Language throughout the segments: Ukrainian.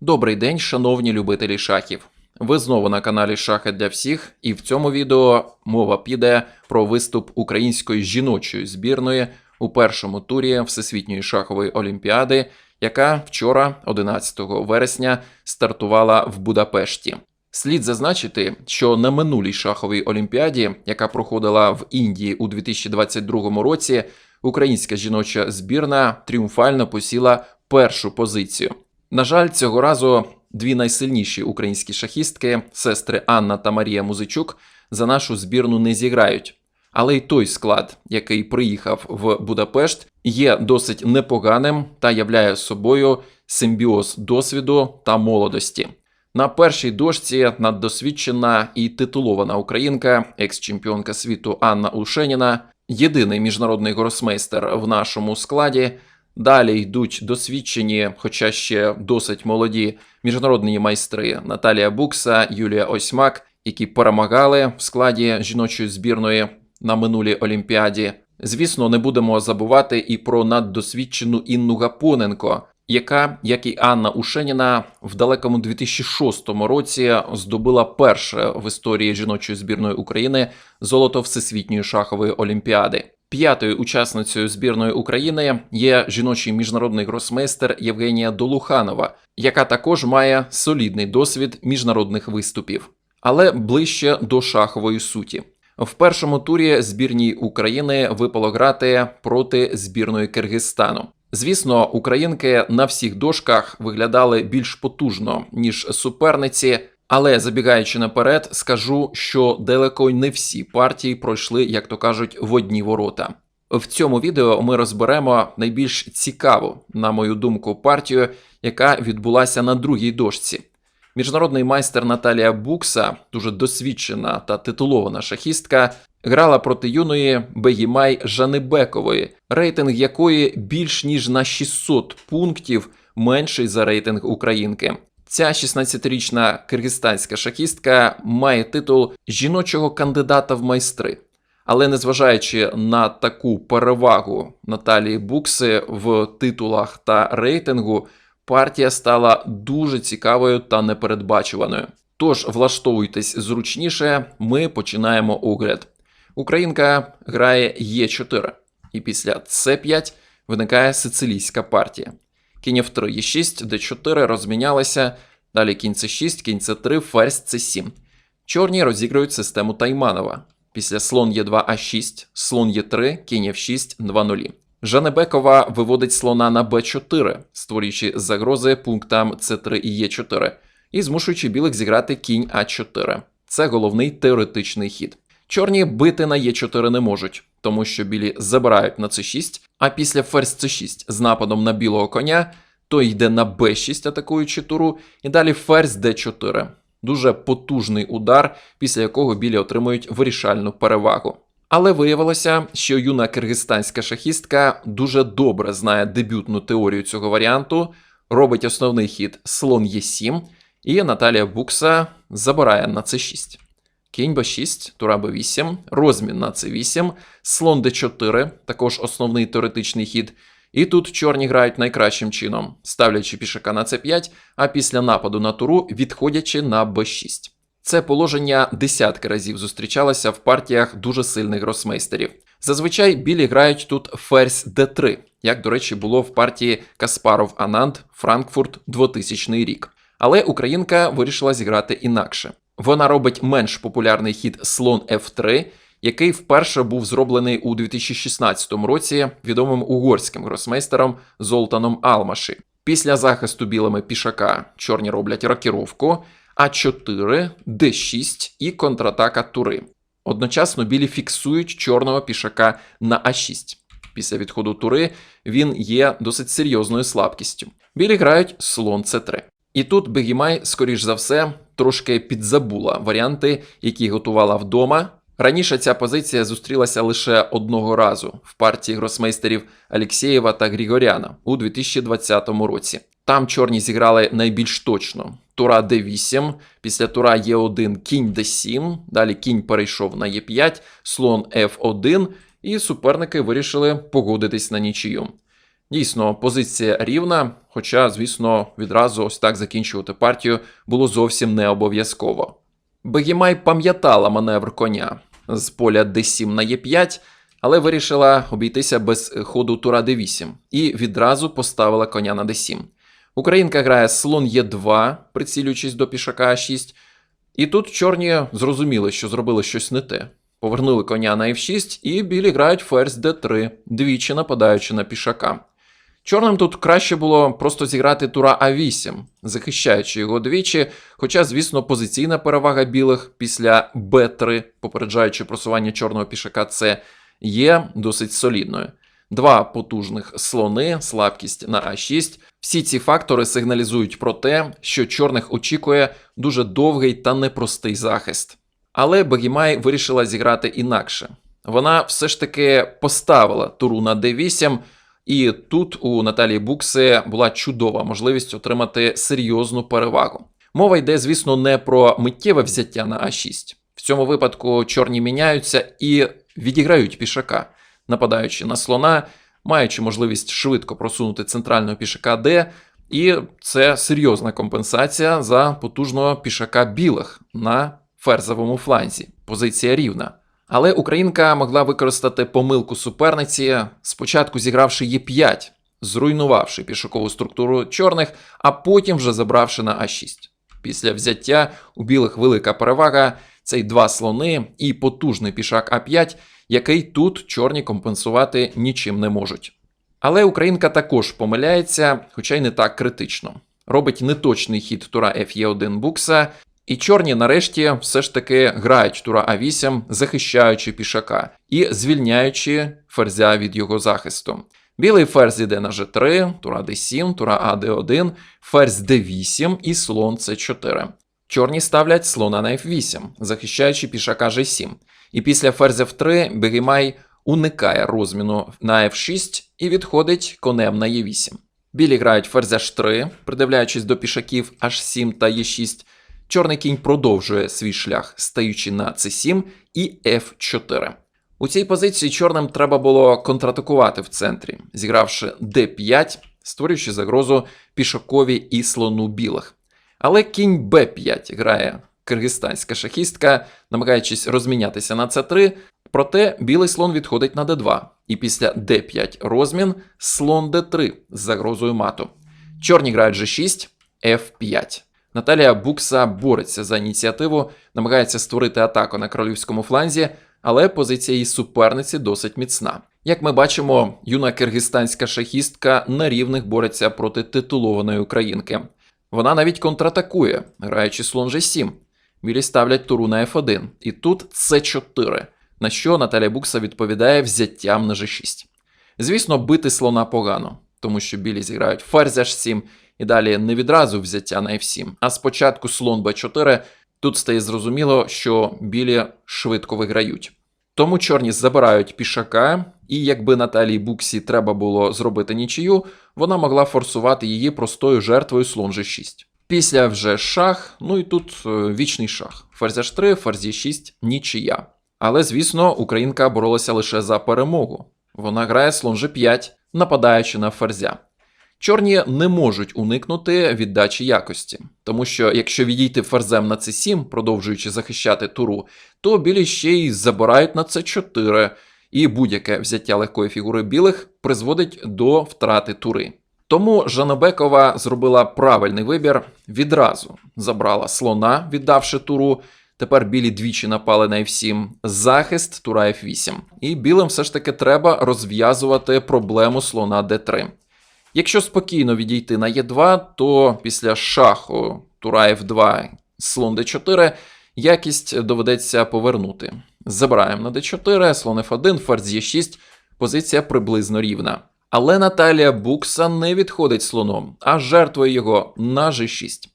Добрий день, шановні любителі шахів. Ви знову на каналі Шахи для всіх, і в цьому відео мова піде про виступ української жіночої збірної у першому турі Всесвітньої шахової олімпіади, яка вчора, 11 вересня, стартувала в Будапешті. Слід зазначити, що на минулій шаховій олімпіаді, яка проходила в Індії у 2022 році, українська жіноча збірна тріумфально посіла першу позицію. На жаль, цього разу дві найсильніші українські шахістки, сестри Анна та Марія Музичук, за нашу збірну не зіграють. Але й той склад, який приїхав в Будапешт, є досить непоганим та являє собою симбіоз досвіду та молодості. На першій дошці наддосвідчена і титулована українка, екс-чемпіонка світу Анна Ушеніна, єдиний міжнародний гросмейстер в нашому складі. Далі йдуть досвідчені, хоча ще досить молоді міжнародні майстри Наталія Букса, Юлія Осьмак, які перемагали в складі жіночої збірної на минулій олімпіаді. Звісно, не будемо забувати і про наддосвідчену Інну Гапоненко, яка, як і Анна Ушеніна, в далекому 2006 році здобула перше в історії жіночої збірної України золото Всесвітньої шахової олімпіади. П'ятою учасницею збірної України є жіночий міжнародний гросмейстер Євгенія Долуханова, яка також має солідний досвід міжнародних виступів, але ближче до шахової суті. В першому турі збірній України випало грати проти збірної Киргизстану. Звісно, українки на всіх дошках виглядали більш потужно ніж суперниці, але забігаючи наперед, скажу, що далеко не всі партії пройшли, як то кажуть, в одні ворота. В цьому відео ми розберемо найбільш цікаву, на мою думку, партію, яка відбулася на другій дошці. Міжнародний майстер Наталія Букса, дуже досвідчена та титулована шахістка, грала проти юної Бегімай Жанебекової, рейтинг якої більш ніж на 600 пунктів менший за рейтинг українки. Ця 16-річна киргизстанська шахістка має титул жіночого кандидата в майстри. Але незважаючи на таку перевагу Наталії Букси в титулах та рейтингу, партія стала дуже цікавою та непередбачуваною. Тож влаштовуйтесь зручніше, ми починаємо огляд. Українка грає Е4, і після С5 виникає сицилійська партія. Кінь F3, Е6, Д4 розмінялися. Далі кінь С6, кінь С3, ферзь С7. Чорні розіграють систему Тайманова. Після слон Е2 А6, слон Е3, кінь F6, 2-0. Жанебекова виводить слона на Б4, створюючи загрози пунктам С3 і Е4, і змушуючи білих зіграти кінь А4. Це головний теоретичний хід. Чорні бити на Е4 не можуть, тому що білі забирають на С6, а після ферзь С6 з нападом на білого коня, то йде на Б6, атакуючи туру, і далі ферзь Д4. Дуже потужний удар, після якого білі отримують вирішальну перевагу. Але виявилося, що юна киргизстанська шахістка дуже добре знає дебютну теорію цього варіанту, робить основний хід слон Е7, і Наталія Букса забирає на С6. Кінь Б6, тура Б8, розмін на С8, слон Д4, також основний теоретичний хід. І тут чорні грають найкращим чином, ставлячи пішака на С5, а після нападу на туру відходячи на Б6. Це положення десятки разів зустрічалося в партіях дуже сильних гросмейстерів. Зазвичай білі грають тут ферзь Д3, як, до речі, було в партії Каспаров Ананд Франкфурт 2000 рік. Але українка вирішила зіграти інакше. Вона робить менш популярний хід слон F3, який вперше був зроблений у 2016 році відомим угорським гросмейстером Золтаном Алмаші. Після захисту білими пішака чорні роблять рокіровку, А4, Д6 і контратака тури. Одночасно білі фіксують чорного пішака на А6. Після відходу тури він є досить серйозною слабкістю. Білі грають слон С3. І тут Бегімай, скоріш за все, трошки підзабула варіанти, які готувала вдома. Раніше ця позиція зустрілася лише одного разу в партії гросмейстерів Алєксєєва та Грігоряна у 2020 році. Там чорні зіграли найбільш точно. Тура d8, після тура Е1 кінь d7, далі кінь перейшов на Е5, слон F1, і суперники вирішили погодитись на нічию. Дійсно, позиція рівна, хоча, звісно, відразу ось так закінчувати партію було зовсім не обов'язково. Бегімай пам'ятала маневр коня з поля d7 на e5, але вирішила обійтися без ходу тура d8 і відразу поставила коня на d7. Українка грає слон Е2, прицілюючись до пішака А6. І тут чорні зрозуміли, що зробили щось не те. Повернули коня на F6, і білі грають ферзь d3, двічі нападаючи на пішака. Чорним тут краще було просто зіграти тура А8, захищаючи його двічі, хоча, звісно, позиційна перевага білих після Б3, попереджаючи просування чорного пішака С, є досить солідною. Два потужних слони, слабкість на А6. Всі ці фактори сигналізують про те, що чорних очікує дуже довгий та непростий захист. Але Бегімай вирішила зіграти інакше. Вона все ж таки поставила туру на d8, і тут у Наталії Букси була чудова можливість отримати серйозну перевагу. Мова йде, звісно, не про миттєве взяття на А6. В цьому випадку чорні міняються і відіграють пішака, нападаючи на слона, маючи можливість швидко просунути центрального пішака Д, і це серйозна компенсація за потужного пішака білих на ферзовому фланзі. Позиція рівна. Але українка могла використати помилку суперниці, спочатку зігравши Е5, зруйнувавши пішакову структуру чорних, а потім вже забравши на А6. Після взяття у білих велика перевага цей два слони і потужний пішак А5, який тут чорні компенсувати нічим не можуть. Але українка також помиляється, хоча й не так критично. Робить неточний хід тура Ф'Е1 букса, і чорні нарешті все ж таки грають тура А8, захищаючи пішака і звільняючи ферзя від його захисту. Білий ферзь іде на G3, тура D7, тура AD1, ферзь D8 і слон C4. Чорні ставлять слона на F8, захищаючи пішака G7. І після ферзя F3 Бегімай уникає розміну на F6 і відходить конем на Е8. Білі грають ферзь H3, придивляючись до пішаків H7 та Е6. Чорний кінь продовжує свій шлях, стаючи на c7 і f4. У цій позиції чорним треба було контратакувати в центрі, зігравши d5, створюючи загрозу пішакові і слону білих. Але кінь b5 грає киргизстанська шахістка, намагаючись розмінятися на c3, проте білий слон відходить на d2, і після d5 розмін слон d3 з загрозою мату. Чорні грають g6, f5. Наталія Букса бореться за ініціативу, намагається створити атаку на королівському фланзі, але позиція її суперниці досить міцна. Як ми бачимо, юна киргизстанська шахістка на рівних бореться проти титулованої українки. Вона навіть контратакує, граючи слон G7. Білі ставлять туру на F1, і тут С4, на що Наталія Букса відповідає взяттям на G6. Звісно, бити слона погано, тому що білі зіграють ферзь H7, і далі не відразу взяття на F7, а спочатку слон b4. Тут стає зрозуміло, що білі швидко виграють. Тому чорні забирають пішака, і якби Наталії Буксі треба було зробити нічию, вона могла форсувати її простою жертвою слон G6. Після вже шах, ну і тут е, вічний шах. Ферзь H3, ферзь Е6, нічия. Але, звісно, українка боролася лише за перемогу. Вона грає слон G5, нападаючи на ферзя. Чорні не можуть уникнути віддачі якості, тому що якщо відійти ферзем на c7, продовжуючи захищати туру, то білі ще й забирають на c4, і будь-яке взяття легкої фігури білих призводить до втрати тури. Тому Жанобекова зробила правильний вибір, відразу забрала слона, віддавши туру. Тепер білі двічі напали на F7, захист тура F8. І білим все ж таки треба розв'язувати проблему слона D3. Якщо спокійно відійти на Е2, то після шаху тура F2, слон d4, якість доведеться повернути. Забираємо на d4, слон F1, ферзь Е6, позиція приблизно рівна. Але Наталія Букса не відходить слоном, а жертвує його на G6.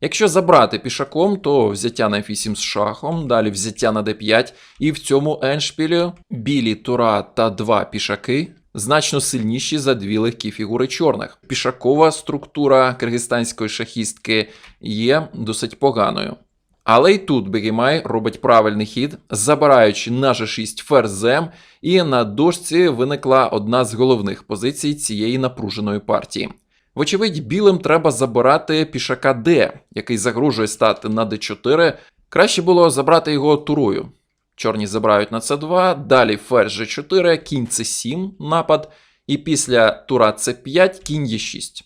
Якщо забрати пішаком, то взяття на F8 з шахом, далі взяття на d5, і в цьому еншпілі білі тура та два пішаки значно сильніші за дві легкі фігури чорних. Пішакова структура киргизстанської шахістки є досить поганою. Але й тут Бегімай робить правильний хід, забираючи на G6 ферзем, і на дошці виникла одна з головних позицій цієї напруженої партії. Вочевидь, білим треба забирати пішака D, який загрожує стати на D4. Краще було забрати його турою. Чорні забирають на c2, далі ферзь g4, кінь c7 напад, і після тура c5 кінь e6.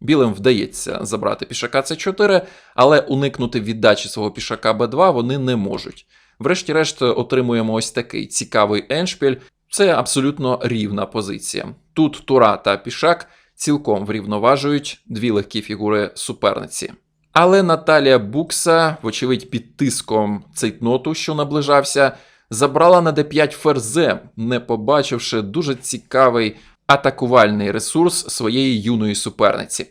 Білим вдається забрати пішака c4, але уникнути віддачі свого пішака b2 вони не можуть. Врешті-решт отримуємо ось такий цікавий еншпіль. Це абсолютно рівна позиція. Тут тура та пішак цілком врівноважують дві легкі фігури суперниці. Але Наталія Букса, вочевидь, під тиском цейтноту, що наближався, забрала на d5 ферзем, не побачивши дуже цікавий атакувальний ресурс своєї юної суперниці.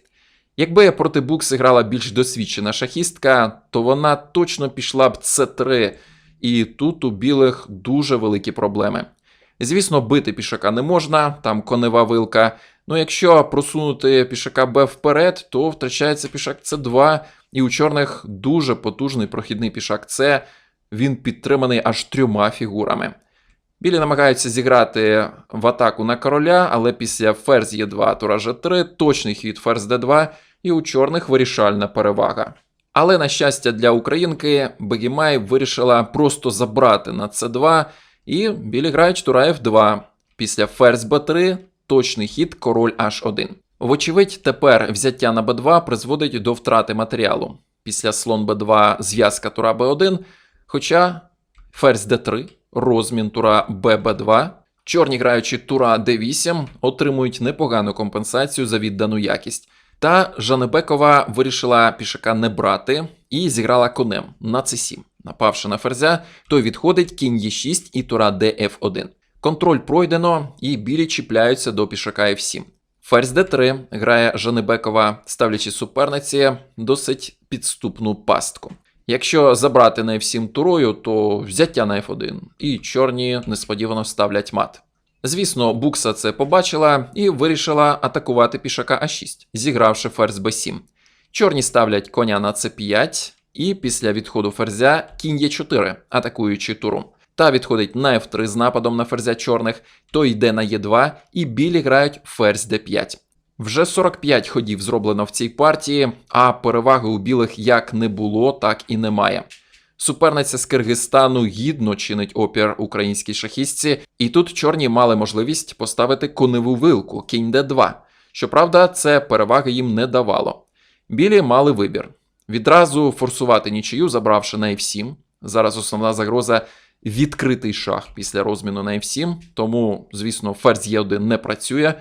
Якби проти Букси грала більш досвідчена шахістка, то вона точно пішла б c3, і тут у білих дуже великі проблеми. Звісно, бити пішака не можна, там конева вилка. Ну якщо просунути пішака Б вперед, то втрачається пішак С2, і у чорних дуже потужний прохідний пішак С. Він підтриманий аж трьома фігурами. Білі намагаються зіграти в атаку на короля, але після ферзь Е2, тура Ж3, точний хід ферзь Д2, і у чорних вирішальна перевага. Але, на щастя, для українки Бегімай вирішила просто забрати на С2, і білі грають тура F2. Після ферзь Б3 точний хід король H1. Вочевидь, тепер взяття на Б2 призводить до втрати матеріалу. Після слон Б2 зв'язка тура Б1, хоча ферзь Д3, розмін тура ББ2, чорні граючи тура Д8, отримують непогану компенсацію за віддану якість. Та Жанебекова вирішила пішака не брати і зіграла конем на С7. Напавши на ферзя, той відходить кінь Е6 і тура ДФ1. Контроль пройдено, і білі чіпляються до пішака F7. Ферзь d3 грає Жанебекова, ставлячи суперниці досить підступну пастку. Якщо забрати на F7 турою, то взяття на F1, і чорні несподівано ставлять мат. Звісно, Букса це побачила і вирішила атакувати пішака А6, зігравши ферзь b7. Чорні ставлять коня на c5, і після відходу ферзя кінь Е4, атакуючи туру. Та відходить на F3 з нападом на ферзя чорних, то йде на Е2, і білі грають ферзь d5. Вже 45 ходів зроблено в цій партії, а переваги у білих як не було, так і немає. Суперниця з Киргизстану гідно чинить опір українській шахістці, і тут чорні мали можливість поставити коневу вилку кінь d2. Щоправда, це переваги їм не давало. Білі мали вибір: відразу форсувати нічию, забравши на F7. Зараз основна загроза відкритий шах після розміну на F7, тому, звісно, ферзь Е1 не працює.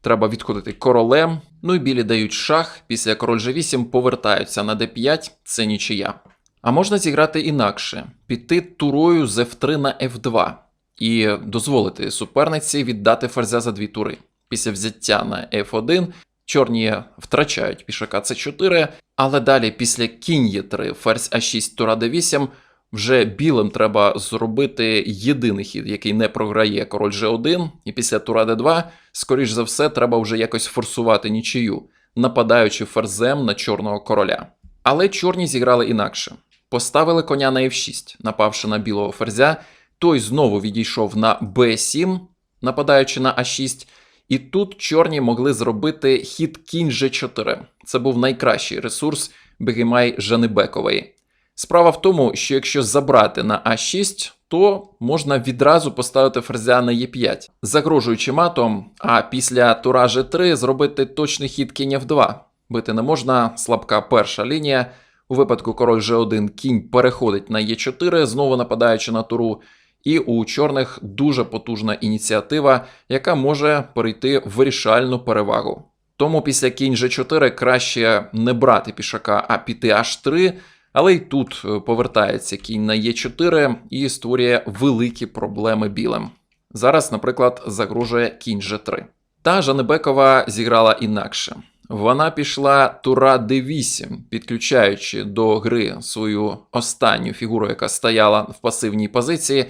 Треба відходити королем. Ну і білі дають шах. Після король G8 повертаються на d5, це нічия. А можна зіграти інакше: піти турою з F3 на F2 і дозволити суперниці віддати ферзя за дві тури. Після взяття на F1 чорні втрачають пішака c4, але далі після кінь Е3, ферзь А6, тура d8 вже білим треба зробити єдиний хід, який не програє король G1, і після тура d2, скоріш за все, треба вже якось форсувати нічию, нападаючи ферзем на чорного короля. Але чорні зіграли інакше. Поставили коня на F6, напавши на білого ферзя, той знову відійшов на B7, нападаючи на А6, і тут чорні могли зробити хід кінь G4. Це був найкращий ресурс Бегемай Жанебекової. Справа в тому, що якщо забрати на А6, то можна відразу поставити ферзя на Е5, загрожуючи матом, а після тура G3 зробити точний хід кінь F2. Бити не можна, слабка перша лінія. У випадку король G1 кінь переходить на Е4, знову нападаючи на туру. І у чорних дуже потужна ініціатива, яка може перейти в вирішальну перевагу. Тому після кінь G4 краще не брати пішака, а піти H3. Але й тут е, повертається кінь на Е4 і створює великі проблеми білим. Зараз, наприклад, загрожує кінь G3. Та Жанебекова зіграла інакше. Вона пішла тура d8, підключаючи до гри свою останню фігуру, яка стояла в пасивній позиції,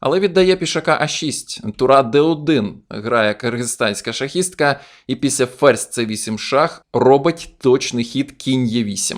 але віддає пішака А6. Тура d1 грає киргизстанська шахістка, і після ферзь c8 шах робить точний хід кінь Е8.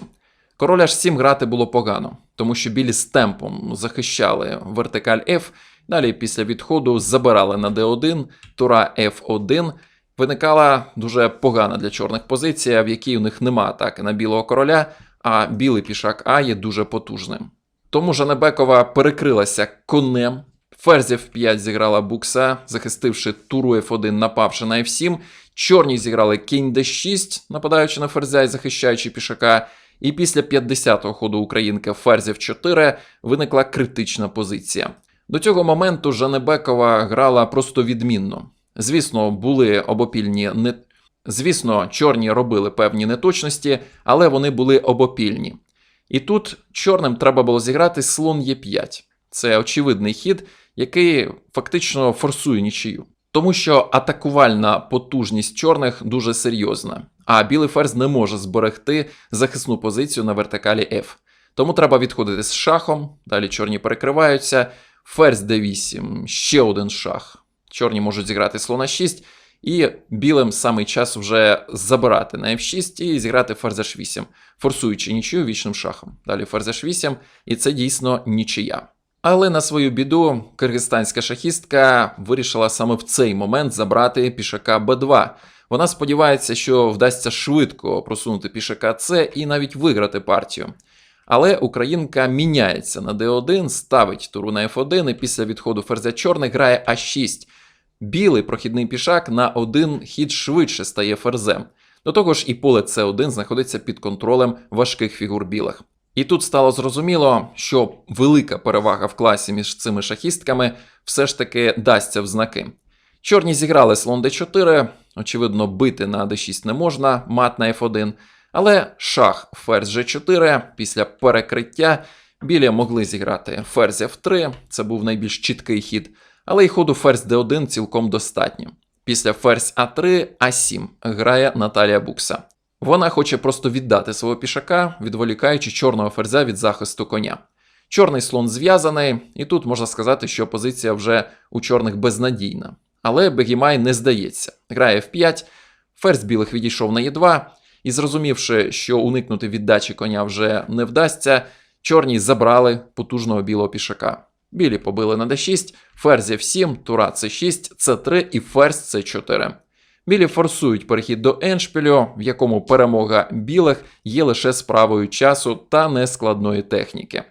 Король H7 грати було погано, тому що білі з темпом захищали вертикаль F, далі після відходу забирали на D1, тура F1. Виникала дуже погана для чорних позиція, в якій у них нема атаки на білого короля, а білий пішак А є дуже потужним. Тому Жанебекова перекрилася конем. Ферзів 5 зіграла букса, захистивши туру F1, напавши на F7. Чорні зіграли кінь D6, нападаючи на ферзя і захищаючи пішака. І після 50-го ходу українки ферзів 4 виникла критична позиція. До цього моменту Жанебекова грала просто відмінно. Звісно, були обопільні не. Звісно, чорні робили певні неточності, але вони були обопільні. І тут чорним треба було зіграти слон Е5. Це очевидний хід, який фактично форсує нічию. Тому що атакувальна потужність чорних дуже серйозна, а білий ферзь не може зберегти захисну позицію на вертикалі F. Тому треба відходити з шахом, далі чорні перекриваються. Ферзь d8, ще один шах. Чорні можуть зіграти слона 6, і білим саме час вже забирати на f6 і зіграти ферзь h8, форсуючи нічию вічним шахом. Далі ферзь h8, і це дійсно нічия. Але на свою біду киргизстанська шахістка вирішила саме в цей момент забрати пішака b2. Вона сподівається, що вдасться швидко просунути пішака С і навіть виграти партію. Але українка міняється на d1, ставить туру на f1 і після відходу ферзя чорний грає а6. Білий прохідний пішак на один хід швидше стає ферзем. До того ж, і поле С1 знаходиться під контролем важких фігур білих. І тут стало зрозуміло, що велика перевага в класі між цими шахістками все ж таки дасться в знаки. Чорні зіграли слон d4, очевидно, бити на d6 не можна, мат на f1, але шах ферзь g4 після перекриття білі могли зіграти ферзь f3, це був найбільш чіткий хід, але й ходу ферзь d1 цілком достатньо. Після ферзь а3, а7 грає Наталія Букса. Вона хоче просто віддати свого пішака, відволікаючи чорного ферзя від захисту коня. Чорний слон зв'язаний, і тут можна сказати, що позиція вже у чорних безнадійна. Але Бегімай не здається. Грає f5, ферзь білих відійшов на e2, і зрозумівши, що уникнути віддачі коня вже не вдасться, чорні забрали потужного білого пішака. Білі побили на d6, ферзь f7, тура c6, c3 і ферзь c4. Білі форсують перехід до еншпілю, в якому перемога білих є лише справою часу та нескладної техніки.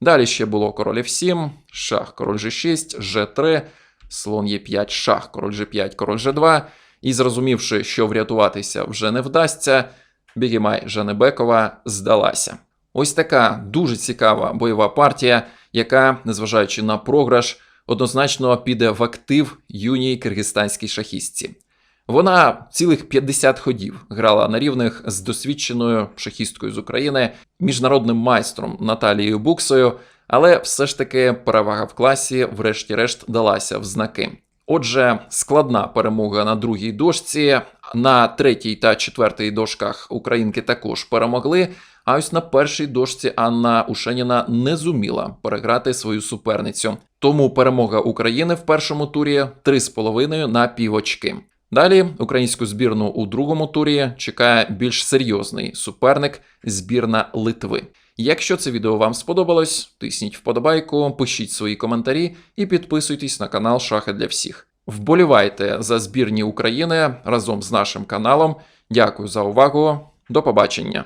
Далі ще було король f7, шах, король g6, g3, слон e5, шах, король g5, король g2. І зрозумівши, що врятуватися вже не вдасться, Бігімай Жанебекова здалася. Ось така дуже цікава бойова партія, яка, незважаючи на програш, однозначно піде в актив юній киргизстанській шахістці. Вона цілих 50 ходів грала на рівних з досвідченою шахісткою з України, міжнародним майстром Наталією Буксою, але все ж таки перевага в класі, врешті-решт, далася в знаки. Отже, складна перемога на другій дошці. На третій та четвертій дошках українки також перемогли. А ось на першій дошці Анна Ушеніна не зуміла переграти свою суперницю. Тому перемога України в першому турі 3,5 на півочки. Далі українську збірну у другому турі чекає більш серйозний суперник збірна Литви. Якщо це відео вам сподобалось, тисніть вподобайку, пишіть свої коментарі і підписуйтесь на канал Шахи для всіх. Вболівайте за збірні України разом з нашим каналом. Дякую за увагу. До побачення.